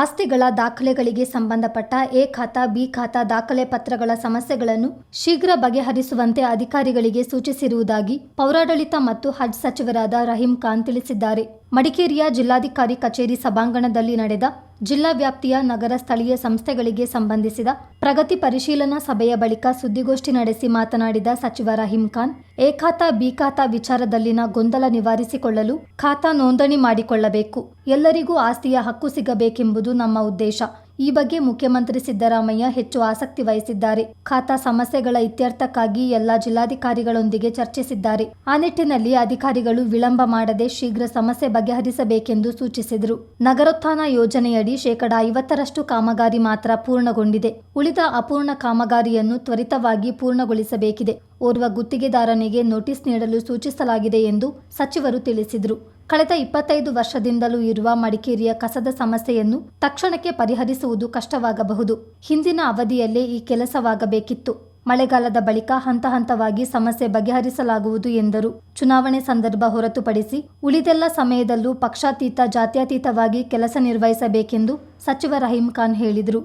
ಆಸ್ತಿಗಳ ದಾಖಲೆಗಳಿಗೆ ಸಂಬಂಧಪಟ್ಟ A khata, B ಖಾತಾ ದಾಖಲೆ ಪತ್ರಗಳ ಸಮಸ್ಯೆಗಳನ್ನು ಶೀಘ್ರ ಬಗೆಹರಿಸುವಂತೆ ಅಧಿಕಾರಿಗಳಿಗೆ ಸೂಚಿಸಿರುವುದಾಗಿ ಪೌರಾಡಳಿತ ಮತ್ತು ಹಜ್ ಸಚಿವರಾದ ರಹೀಂ ಖಾನ್ ತಿಳಿಸಿದ್ದಾರೆ. ಮಡಿಕೇರಿಯ ಜಿಲ್ಲಾಧಿಕಾರಿ ಕಚೇರಿ ಸಭಾಂಗಣದಲ್ಲಿ ನಡೆದ ಜಿಲ್ಲಾ ವ್ಯಾಪ್ತಿಯ ನಗರ ಸ್ಥಳೀಯ ಸಂಸ್ಥೆಗಳಿಗೆ ಸಂಬಂಧಿಸಿದ ಪ್ರಗತಿ ಪರಿಶೀಲನಾ ಸಭೆಯ ಬಳಿಕ ಸುದ್ದಿಗೋಷ್ಠಿ ನಡೆಸಿ ಮಾತನಾಡಿದ ಸಚಿವ ರಹೀಂ ಖಾನ್ ಎ ಖಾತಾ ಬಿ ಖಾತಾ ವಿಚಾರದಲ್ಲಿನ ಗೊಂದಲ ನಿವಾರಿಸಿಕೊಳ್ಳಲು ಖಾತಾ ನೋಂದಣಿ ಮಾಡಿಕೊಳ್ಳಬೇಕು. ಎಲ್ಲರಿಗೂ ಆಸ್ತಿಯ ಹಕ್ಕು ಸಿಗಬೇಕೆಂಬುದು ನಮ್ಮ ಉದ್ದೇಶ. ಈ ಬಗ್ಗೆ ಮುಖ್ಯಮಂತ್ರಿ ಸಿದ್ದರಾಮಯ್ಯ ಹೆಚ್ಚು ಆಸಕ್ತಿ ವಹಿಸಿದ್ದಾರೆ. ಖಾತಾ ಸಮಸ್ಯೆಗಳ ಇತ್ಯರ್ಥಕ್ಕಾಗಿ ಎಲ್ಲ ಜಿಲ್ಲಾಧಿಕಾರಿಗಳೊಂದಿಗೆ ಚರ್ಚಿಸಿದ್ದಾರೆ. ಆ ನಿಟ್ಟಿನಲ್ಲಿ ಅಧಿಕಾರಿಗಳು ವಿಳಂಬ ಮಾಡದೆ ಶೀಘ್ರ ಸಮಸ್ಯೆ ಬಗೆಹರಿಸಬೇಕೆಂದು ಸೂಚಿಸಿದರು. ನಗರೋತ್ಥಾನ ಯೋಜನೆಯಡಿ ಶೇಕಡ ಐವತ್ತರಷ್ಟು ಕಾಮಗಾರಿ ಮಾತ್ರ ಪೂರ್ಣಗೊಂಡಿದೆ. ಉಳಿದ ಅಪೂರ್ಣ ಕಾಮಗಾರಿಯನ್ನು ತ್ವರಿತವಾಗಿ ಪೂರ್ಣಗೊಳಿಸಬೇಕಿದೆ. ಓರ್ವ ಗುತ್ತಿಗೆದಾರನಿಗೆ ನೋಟಿಸ್ ನೀಡಲು ಸೂಚಿಸಲಾಗಿದೆ ಎಂದು ಸಚಿವರು ತಿಳಿಸಿದರು. ಕಳೆದ ಇಪ್ಪತ್ತೈದು ವರ್ಷದಿಂದಲೂ ಇರುವ ಮಡಿಕೇರಿಯ ಕಸದ ಸಮಸ್ಯೆಯನ್ನು ತಕ್ಷಣಕ್ಕೆ ಪರಿಹರಿಸುವುದು ಕಷ್ಟವಾಗಬಹುದು. ಹಿಂದಿನ ಅವಧಿಯಲ್ಲೇ ಈ ಕೆಲಸವಾಗಬೇಕಿತ್ತು. ಮಳೆಗಾಲದ ಬಳಿಕ ಹಂತ ಹಂತವಾಗಿ ಸಮಸ್ಯೆ ಬಗೆಹರಿಸಲಾಗುವುದು ಎಂದರು. ಚುನಾವಣೆ ಸಂದರ್ಭ ಹೊರತುಪಡಿಸಿ ಉಳಿದೆಲ್ಲ ಸಮಯದಲ್ಲೂ ಪಕ್ಷಾತೀತ, ಜಾತ್ಯತೀತವಾಗಿ ಕೆಲಸ ನಿರ್ವಹಿಸಬೇಕೆಂದು ಸಚಿವ ರಹೀಂ ಖಾನ್ ಹೇಳಿದರು.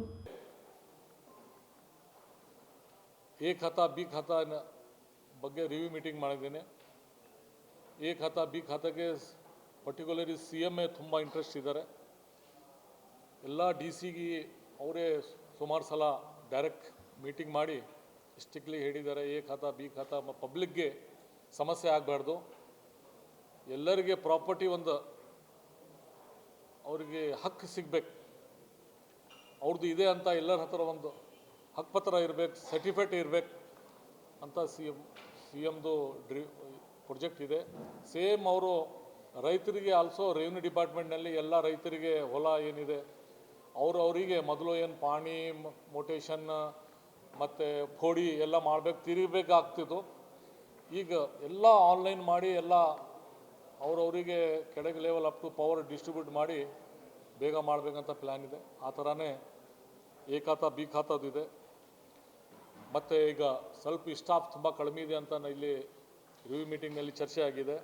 ಎ ಖಾತ, ಬಿ ಖಾತ ಬಗ್ಗೆ ರಿವ್ಯೂ ಮೀಟಿಂಗ್ ಮಾಡಿದ್ದೇನೆ. ಎ ಖಾತ, ಬಿ ಖಾತಾಗೆ ಪರ್ಟಿಕ್ಯುಲರಿ ಸಿ ಎಂ ಎ ತುಂಬ ಇಂಟ್ರೆಸ್ಟ್ ಇದ್ದಾರೆ. ಎಲ್ಲ ಡಿ ಸಿಗೆ ಅವರೇ ಸುಮಾರು ಸಲ ಡೈರೆಕ್ಟ್ ಮೀಟಿಂಗ್ ಮಾಡಿ ಡಿಸ್ಟಿಕ್ಲಿ ಹೇಳಿದ್ದಾರೆ, ಎ ಖಾತಾ, ಬಿ ಖಾತಾ ಪಬ್ಲಿಕ್ಗೆ ಸಮಸ್ಯೆ ಆಗಬಾರ್ದು. ಎಲ್ಲರಿಗೆ ಪ್ರಾಪರ್ಟಿ ಒಂದು ಅವರಿಗೆ ಹಕ್ಕು ಸಿಗಬೇಕು. ಅವ್ರದ್ದು ಇದೆ ಅಂತ ಎಲ್ಲರ ಹತ್ರ ಒಂದು ಹಕ್ಕುಪತ್ರ ಇರಬೇಕು ಸರ್ಟಿಫಿಕೇಟ್ ಇರಬೇಕು ಅಂತ ಸಿ ಎಂ ಸಿ ಎಮ್ದು ಡ್ರಿ ಪ್ರೊಜೆಕ್ಟ್ ಇದೆ. ಸೇಮ್ ಅವರು ರೈತರಿಗೆ ಆಲ್ಸೋ ರೆವಿನ್ಯೂ ಡಿಪಾರ್ಟ್ಮೆಂಟ್ನಲ್ಲಿ ಎಲ್ಲ ರೈತರಿಗೆ ಹೊಲ ಏನಿದೆ, ಅವರು ಅವರಿಗೆ ಮೊದಲು ಏನು ಪಾಣಿ ಮೊಟೇಷನ್, ಮತ್ತು ಫೋಡಿ ಎಲ್ಲ ಮಾಡಬೇಕು, ತಿರುಗಬೇಕಾಗ್ತಿತ್ತು. ಈಗ ಎಲ್ಲ ಆನ್ಲೈನ್ ಮಾಡಿ ಎಲ್ಲ ಅವ್ರವರಿಗೆ ಕೆಳಗೆ level up to power distribute ಮಾಡಿ ಬೇಗ ಮಾಡಬೇಕಂತ ಪ್ಲ್ಯಾನ್ ಇದೆ. ಆ ಥರನೇ ಎ ಖಾತಾ, ಬಿ ಖಾತದಿದೆ ಮತ್ತು ಈಗ ಸ್ವಲ್ಪ ಸ್ಟಾಫ್ ತುಂಬ ಕಡಿಮೆ ಇದೆ ಅಂತ ಇಲ್ಲಿ ರಿವ್ಯೂ ಮೀಟಿಂಗ್ನಲ್ಲಿ ಚರ್ಚೆ ಆಗಿದೆ.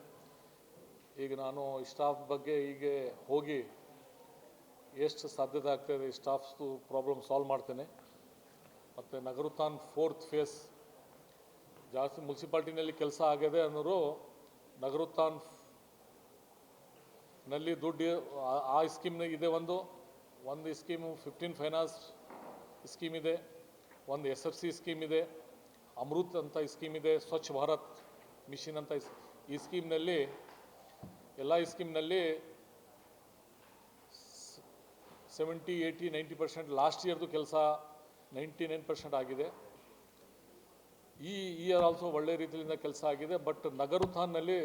ಈಗ ನಾನು ಸ್ಟಾಫ್ ಬಗ್ಗೆ ಹೀಗೆ ಹೋಗಿ ಎಷ್ಟು ಸಾಧ್ಯತೆ ಆಗ್ತಾಯಿದೆ ಸ್ಟಾಫ್ಸ್ದು ಪ್ರಾಬ್ಲಮ್ ಸಾಲ್ವ್ ಮಾಡ್ತೇನೆ. ಮತ್ತು ನಗರುತಾನ್ ಫೋರ್ತ್ ಫೇಸ್ ಜಾಸ್ತಿ ಮುನ್ಸಿಪಾಲ್ಟಿನಲ್ಲಿ ಕೆಲಸ ಆಗಿದೆ ಅನ್ನೋರು ನಗರುತಾನ್ನಲ್ಲಿ ದುಡ್ಡು ಆ- ಸ್ಕೀಮ್ನ ಇದೆ ಒಂದು ಒಂದು ಸ್ಕೀಮು ಫಿಫ್ಟೀನ್ ಫೈನಾನ್ಸ್ ಸ್ಕೀಮ್ ಇದೆ, ಒಂದು ಎಸ್ ಎಫ್ ಸಿ ಸ್ಕೀಮ್ ಇದೆ, ಅಮೃತ್ ಅಂತ ಸ್ಕೀಮ್ ಇದೆ, ಸ್ವಚ್ಛ ಭಾರತ್ ಮಿಷನ್ ಅಂತ ಈ ಸ್ಕೀಮ್ನಲ್ಲಿ ಎಲ್ಲ ಈ ಸ್ಕೀಮ್ನಲ್ಲಿ seventy eighty ninety percent last ಇಯರ್ದು ಕೆಲಸ ನೈಂಟಿ ನೈನ್ ಪರ್ಸೆಂಟ್ ಆಗಿದೆ. ಈ ಇಯರ್ ಆಲ್ಸೋ ಒಳ್ಳೆ ರೀತಿಯಿಂದ ಕೆಲಸ ಆಗಿದೆ ಬಟ್ ನಗರೋತ್ಥಾನ್ನಲ್ಲಿ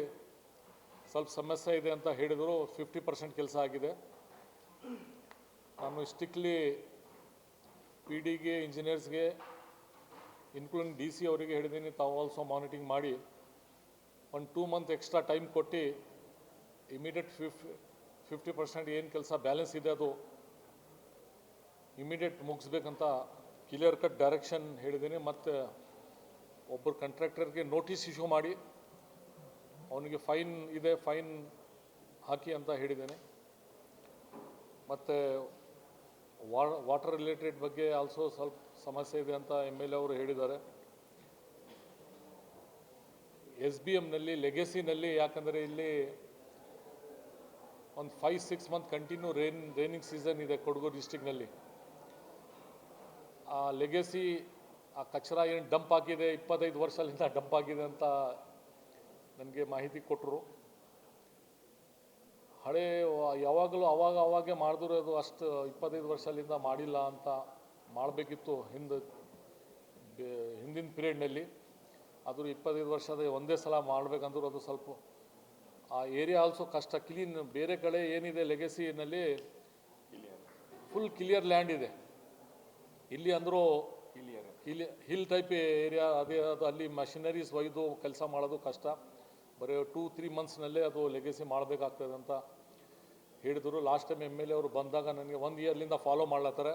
ಸ್ವಲ್ಪ ಸಮಸ್ಯೆ ಇದೆ ಅಂತ ಹೇಳಿದರು ಫಿಫ್ಟಿ ಪರ್ಸೆಂಟ್ ಕೆಲಸ ಆಗಿದೆ. ನಾನು ಸ್ಟಿಕ್ಲಿ ಪಿ ಡಿಗೆ ಇಂಜಿನಿಯರ್ಸ್ಗೆ ಇನ್ಕ್ಲೂಡಿಂಗ್ ಡಿ ಸಿ ಅವರಿಗೆ ಹೇಳಿದ್ದೀನಿ ತಾವು ಆಲ್ಸೋ ಮಾನಿಟಿಂಗ್ ಮಾಡಿ. ಒಂದು ಟೂ ಮಂತ್ ಎಕ್ಸ್ಟ್ರಾ ಟೈಮ್ ಕೊಟ್ಟು ಇಮಿಡಿಯೇಟ್ ಫಿಫ್ ಫಿಫ್ಟಿ ಪರ್ಸೆಂಟ್ ಏನು ಕೆಲಸ ಬ್ಯಾಲೆನ್ಸ್ ಇದೆ ಅದು ಇಮಿಡಿಯೇಟ್ ಮುಗಿಸ್ಬೇಕಂತ ಕ್ಲಿಯರ್ ಕಟ್ ಡೈರೆಕ್ಷನ್ ಹೇಳಿದ್ದೀನಿ. ಮತ್ತು ಒಬ್ಬರು ಕಾಂಟ್ರಾಕ್ಟರ್ಗೆ ನೋಟಿಸ್ ಇಶ್ಯೂ ಮಾಡಿ, ಅವನಿಗೆ ಫೈನ್ ಇದೆ ಫೈನ್ ಹಾಕಿ ಅಂತ ಹೇಳಿದ್ದೇನೆ. ಮತ್ತು ವಾಟರ್ ರಿಲೇಟೆಡ್ ಬಗ್ಗೆ ಆಲ್ಸೋ ಸ್ವಲ್ಪ ಸಮಸ್ಯೆ ಇದೆ ಅಂತ ಎಂ ಎಲ್ ಎ ಅವರು ಹೇಳಿದ್ದಾರೆ. ಎಸ್ ಬಿ ಎಮ್ನಲ್ಲಿ ಲೆಗೆಸಿನಲ್ಲಿ ಯಾಕಂದರೆ ಇಲ್ಲಿ ಒಂದು five six month continue rain raining season ಇದೆ ಕೊಡಗು ಡಿಸ್ಟಿಕ್ನಲ್ಲಿ ಆ ಲೆಗೆಸಿ ಆ ಕಚರ ಏನು ಡಂಪ್ ಆಗಿದೆ, ಇಪ್ಪತ್ತೈದು ವರ್ಷದಿಂದ ಡಂಪ್ ಆಗಿದೆ ಅಂತ ನನಗೆ ಮಾಹಿತಿ ಕೊಟ್ಟರು ಹಳೆ, ಯಾವಾಗಲೂ ಅವಾಗ ಅವಾಗೆ ಮಾಡಿದ್ರು ಅದು ಅಷ್ಟು ಇಪ್ಪತ್ತೈದು ವರ್ಷದಿಂದ ಮಾಡಿಲ್ಲ ಅಂತ ಮಾಡಬೇಕಿತ್ತು ಹಿಂದೆ ಹಿಂದಿನ ಪೀರಿಯಡ್ನಲ್ಲಿ ಆದರೂ ಇಪ್ಪತ್ತೈದು ವರ್ಷದ ಒಂದೇ ಸಲ ಮಾಡಬೇಕಂದ್ರೂ ಅದು ಸ್ವಲ್ಪ ಆ ಏರಿಯಾ ಆಲ್ಸೋ ಕಷ್ಟ. ಕ್ಲೀನ್ ಬೇರೆ ಕಡೆ ಏನಿದೆ ಲೆಗೆಸಿನಲ್ಲಿ ಫುಲ್ ಕ್ಲಿಯರ್ ಲ್ಯಾಂಡ್ ಇದೆ. ಇಲ್ಲಿ ಅಂದರೂ ಇಲ್ಲಿ ಹಿಲ್ ಟೈಪ್ ಏರಿಯಾ ಅದೇ ಅದು ಅಲ್ಲಿ ಮಷಿನರೀಸ್ ಒಯ್ದು ಕೆಲಸ ಮಾಡೋದು ಕಷ್ಟ. ಬರೀ ಟೂ ತ್ರೀ ಮಂತ್ಸ್ನಲ್ಲೇ ಅದು ಲೆಗೆಸಿ ಮಾಡಬೇಕಾಗ್ತದೆ ಅಂತ ಹೇಳಿದರು. Last time M L A ಅವರು ಬಂದಾಗ ನನಗೆ ಒಂದು ಇಯರ್ಲಿಂದ ಫಾಲೋ ಮಾಡ್ಲತ್ತಾರೆ.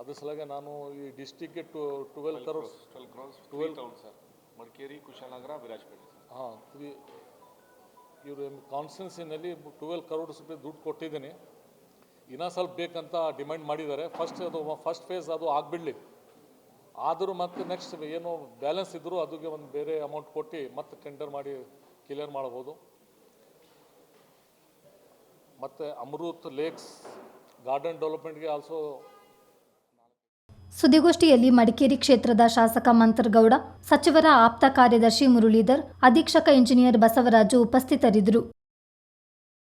ಅದ್ರ ಸಲಗೆ ನಾನು ಈ ಡಿಸ್ಟಿಕ್ಗೆ two twelve crores twelve crores twelve sir. Madikeri Kushalanagar Virajpet ಹಾಂ ತ್ರೀ ಇವರು ಕಾನ್ಸ್ಟೆನ್ಸಿನಲ್ಲಿ ಟ್ವೆಲ್ ಕರೋಡ್ಸ್ ರೂಪಾಯಿ ದುಡ್ಡು ಕೊಟ್ಟಿದ್ದೀನಿ. ಇನ್ನೂ ಸ್ವಲ್ಪ ಬೇಕಂತ ಡಿಮ್ಯಾಂಡ್ ಮಾಡಿದ್ದಾರೆ. ಫಸ್ಟ್ ಅದು ಫಸ್ಟ್ ಫೇಸ್ ಅದು ಆಗಿಬಿಡಲಿ. ಆದರೂ ಮತ್ತೆ ನೆಕ್ಸ್ಟ್ ಏನು ಬ್ಯಾಲೆನ್ಸ್ ಇದ್ದರೂ ಅದಕ್ಕೆ ಒಂದು ಬೇರೆ ಅಮೌಂಟ್ ಕೊಟ್ಟು ಮತ್ತೆ ಟೆಂಡರ್ ಮಾಡಿ ಕ್ಲಿಯರ್ ಮಾಡ್ಬೋದು. ಮತ್ತು ಅಮೃತ್ ಲೇಕ್ಸ್ ಗಾರ್ಡನ್ ಡೆವಲಪ್ಮೆಂಟ್ಗೆ ಆಲ್ಸೋ ಸುದ್ದಿಗೋಷ್ಠಿಯಲ್ಲಿ ಮಡಿಕೇರಿ ಕ್ಷೇತ್ರದ ಶಾಸಕ ಮಂತ್ರಗೌಡ ಸಚಿವರ ಆಪ್ತ ಕಾರ್ಯದರ್ಶಿ ಮುರುಳೀಧರ್ ಅಧೀಕ್ಷಕ ಇಂಜಿನಿಯರ್ ಬಸವರಾಜು ಉಪಸ್ಥಿತರಿದ್ದರು.